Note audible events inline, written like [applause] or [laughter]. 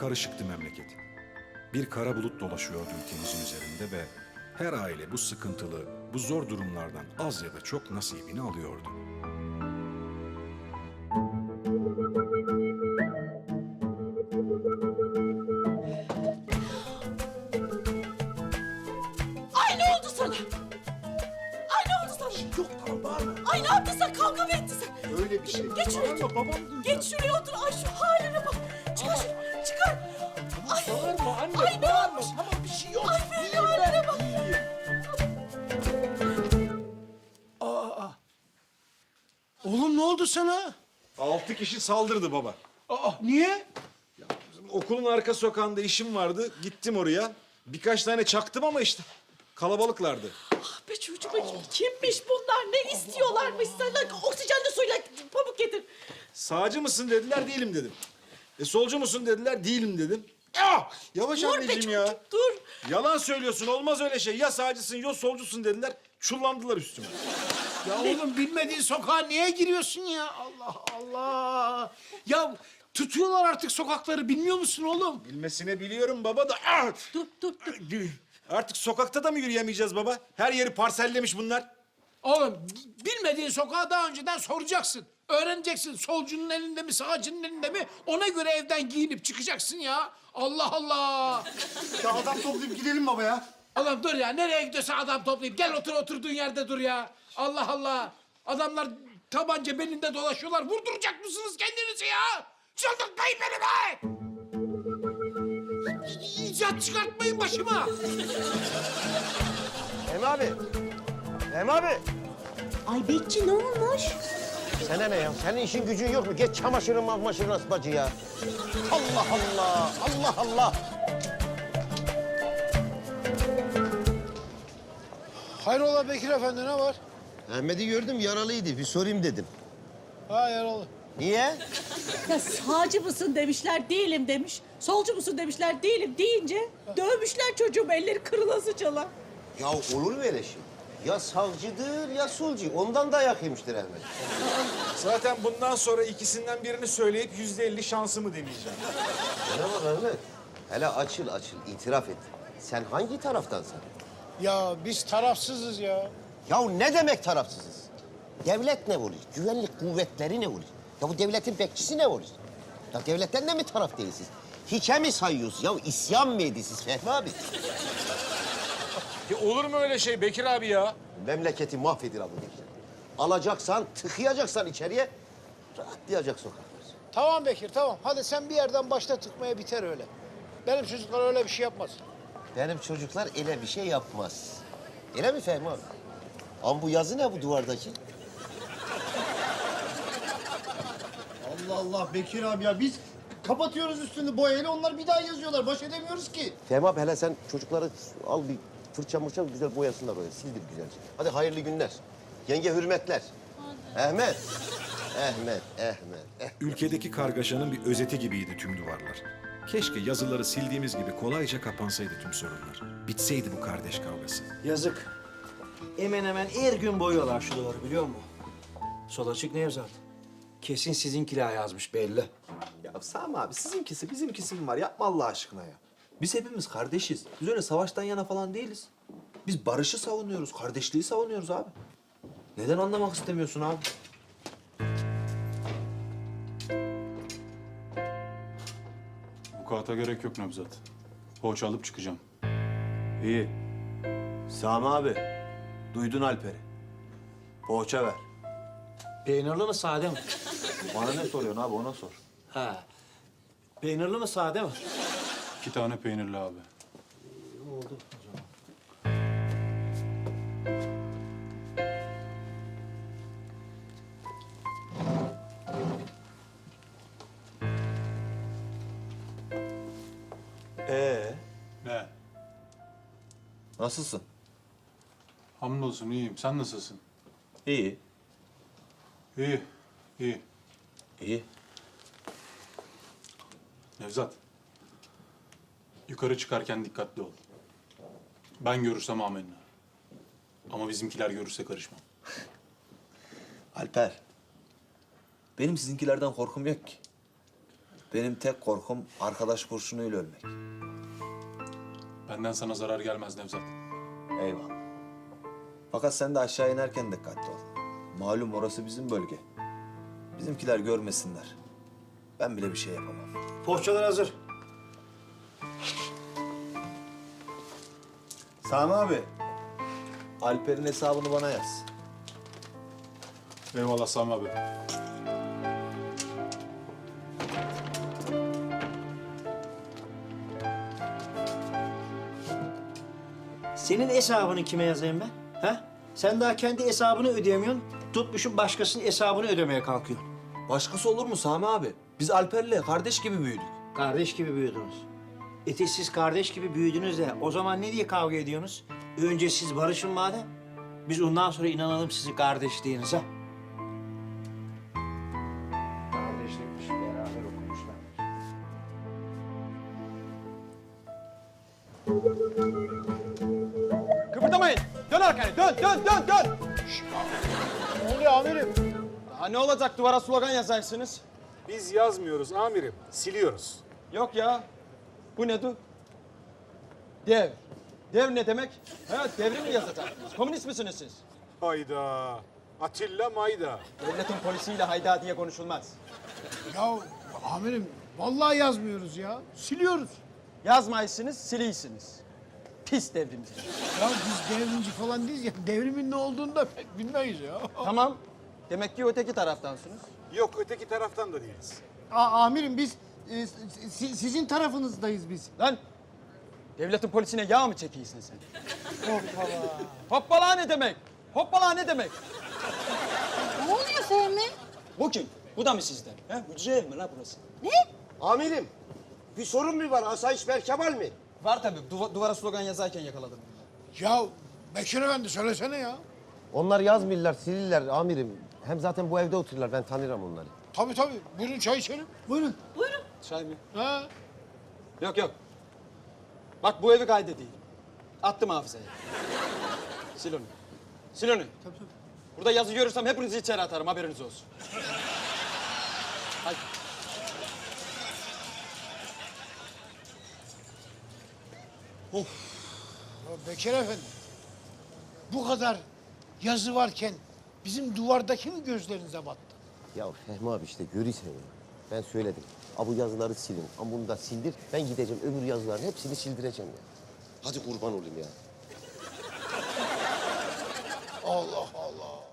karışıktı memleket. Bir kara bulut dolaşıyordu ülkemizin üzerinde ve her aile bu sıkıntılı, bu zor durumlardan az ya da çok nasibini alıyordu. Ay ne oldu sana? Ay ne oldu sana? Yok tamam bağırma. Ay ne yaptın sen? Kavga mı ettin sen? Öyle bir şey. Geç şuraya. Bağırma babam duyacak. Geç şuraya otur. Ay şu haline bak. Sana? Altı kişi saldırdı baba. Aa niye? Okulun arka sokağında işim vardı. Gittim oraya. Birkaç tane çaktım ama işte kalabalıklardı. Ah be çocuğum kimmiş bunlar? Ne istiyorlarmış senden? Oksijenli suyla pamuk getir. Sağcı mısın dediler, değilim dedim. E solcu musun dediler, değilim dedim. Ah! Yavaş Dur be anneciğim çocuk ya. dur. Yalan söylüyorsun, olmaz öyle şey. Ya sağcısın, ya solcusun dediler. Çullandılar üstüme. Ya oğlum bilmediğin sokağa niye giriyorsun ya? Allah Allah. Ya tutuyorlar artık sokakları bilmiyor musun oğlum? Bilmesine biliyorum baba da. Ah! Dur dur dur. Artık sokakta da mı yürüyemeyeceğiz baba? Her yeri parsellemiş bunlar. Oğlum bilmediğin sokağı daha önceden soracaksın. Öğreneceksin solcunun elinde mi sağcının elinde mi? Ona göre evden giyinip çıkacaksın ya. Allah Allah. Ya adam toplayıp gidelim baba ya. Oğlum dur ya nereye gidiyorsa adam toplayıp gel otur oturduğun yerde dur ya. Allah Allah. Adamlar tabanca belinde dolaşıyorlar. Vurduracak mısınız kendinizi ya? Çıldırtmayın beni be! İcat çıkartmayın başıma. Hem abi. Hem abi. Ay Bekçi ne olmuş? Sana ne ya? Senin işin gücün yok mu? Geç çamaşırın mazmaşırın asbacı ya. Allah Allah. Allah Allah. Hayrola Bekir Efendi ne var? Ahmet'i gördüm yaralıydı. Bir sorayım dedim. Ha yaralı. Niye? Ya sağcı mısın demişler değilim demiş. Solcu musun demişler değilim deyince dövmüşler çocuğum elleri kırılasıcalar. Ya olur mu öyle şey? Ya savcıdır ya solcu. Ondan dayak yemiştir Ahmet. Zaten bundan sonra ikisinden birini söyleyip yüzde elli şansımı deneyeceğim. Bana bak Ahmet. Hele açıl açıl itiraf et. Sen hangi taraftansın? Ya biz tarafsızız ya. Ya ne demek tarafsızız? Devlet ne oluyor? Güvenlik kuvvetleri ne oluyor? Ya bu devletin bekçisi ne oluyor? Ya devletten de mi taraf değilsiniz? Hiçe mi sayıyorsunuz? Ya isyan mı ediyorsunuz Fehmi abi? Ya olur mu öyle şey Bekir abi ya? Memleketi mahvedir abi. Alacaksan, tıkayacaksan içeriye, rahatlayacak sokaklar. Tamam Bekir tamam. Hadi sen bir yerden başla tıkmaya biter öyle. Benim çocuklar öyle bir şey yapmaz. Benim çocuklar öyle bir şey yapmaz. Öyle mi Fehmi abi? Ama bu yazı ne bu duvardaki? Allah Allah Bekir abi ya biz kapatıyoruz üstünü boyayla onlar bir daha yazıyorlar. Baş edemiyoruz ki. Fehmi abi hele sen çocukları al bir fırça mırça güzel boyasınlar oraya. Sildir güzelce. Hadi hayırlı günler. Yenge hürmetler. Ahmet. Ahmet, Ahmet, eh. Ülkedeki kargaşanın bir özeti gibiydi tüm duvarlar. Keşke yazıları sildiğimiz gibi kolayca kapansaydı tüm sorunlar. Bitseydi bu kardeş kavgası. Yazık. Hemen hemen her gün boyuyorlar şu duvarı biliyor musun? Sol açık Nevzat. Kesin sizinkiler yazmış belli. Ya Sami abi sizinkisi bizimkisi mi var? Yapma Allah aşkına ya. Biz hepimiz kardeşiz. Biz öyle savaştan yana falan değiliz. Biz barışı savunuyoruz, kardeşliği savunuyoruz abi. Neden anlamak istemiyorsun abi? Bu kağıta gerek yok Nevzat. Poğaça alıp çıkacağım. İyi. Sami abi, duydun Alper'i. Poğaça ver. Peynirli mi sade mi? Bana ne soruyorsun abi ona sor. Ha. Peynirli mi sade mi? İki tane peynirli abi. Ee, Ne? nasılsın? Hamdolsun iyiyim. Sen nasılsın? İyi. İyi. iyi. İyi. Nevzat. Yukarı çıkarken dikkatli ol. Ben görürsem amenna. Ama bizimkiler görürse karışmam. [laughs] Alper. Benim sizinkilerden korkum yok ki. Benim tek korkum arkadaş kurşunuyla ölmek. Benden sana zarar gelmez Nevzat. Eyvallah. Fakat sen de aşağı inerken dikkatli ol. Malum orası bizim bölge. Bizimkiler görmesinler. Ben bile bir şey yapamam. Poğaçalar hazır. Sami abi. Alper'in hesabını bana yaz. Eyvallah Sami abi. Senin hesabını kime yazayım ben? Ha? Sen daha kendi hesabını ödeyemiyorsun. Tutmuşsun başkasının hesabını ödemeye kalkıyorsun. Başkası olur mu Sami abi? Biz Alper'le kardeş gibi büyüdük. Kardeş gibi büyüdünüz. Eti siz kardeş gibi büyüdünüz de o zaman ne diye kavga ediyorsunuz? Önce siz barışın madem. Biz ondan sonra inanalım sizin kardeşliğinize. Kardeşlikmiş, beraber okumuşlar. Kıpırdamayın. Dön arkana. Dön, dön, dön, dön. Ne oluyor amirim? Daha ne olacak duvara slogan yazarsınız? Biz yazmıyoruz amirim, siliyoruz. Yok ya. Bu ne du? Dev. Dev ne demek? Ha, devrim mi yazacaksınız? Komünist misiniz siz? Hayda. Atilla Mayda. Devletin polisiyle hayda diye konuşulmaz. Ya amirim vallahi yazmıyoruz ya. Siliyoruz. Yazmayısınız, siliysiniz. Pis devrimci. Ya biz devrimci falan değiliz ya. Devrimin ne olduğunu da pek bilmeyiz ya. [laughs] tamam. Demek ki öteki taraftansınız. Yok öteki taraftan da değiliz. amirim biz e, si- sizin tarafınızdayız biz. Lan! Devletin polisine yağ mı çekiyorsun sen? Hoppala. Hoppala ne demek? Hoppala ne demek? Ne oluyor Fehmi? Bu kim? Bu da mı sizden? He? Hücre ev mi la burası? Amirim, bir sorun mu var? Asayiş Berkemal mi? Var tabii. Duva- duvara slogan yazarken yakaladım. Ya Bekir Efendi söylesene ya. Onlar yazmıyorlar, silirler amirim. Hem zaten bu evde otururlar, ben tanırım onları. Tabii tabii. Buyurun çay içelim. Buyurun. Çay mı? Ha. Yok yok. Bak bu evi kaydedeyim. Attım hafızaya. Sil onu. Sil onu. Burada yazı görürsem hepinizi içeri atarım haberiniz olsun. Hadi. Ya Bekir Efendi. Bu kadar yazı varken bizim duvardaki mi gözlerinize battı? Ya Fehmi abi işte görürsen ya. Ben söyledim. Ha bu yazıları silin. Ama bunu da sildir. Ben gideceğim öbür yazıların hepsini sildireceğim ya. Hadi kurban olayım ya. Allah Allah.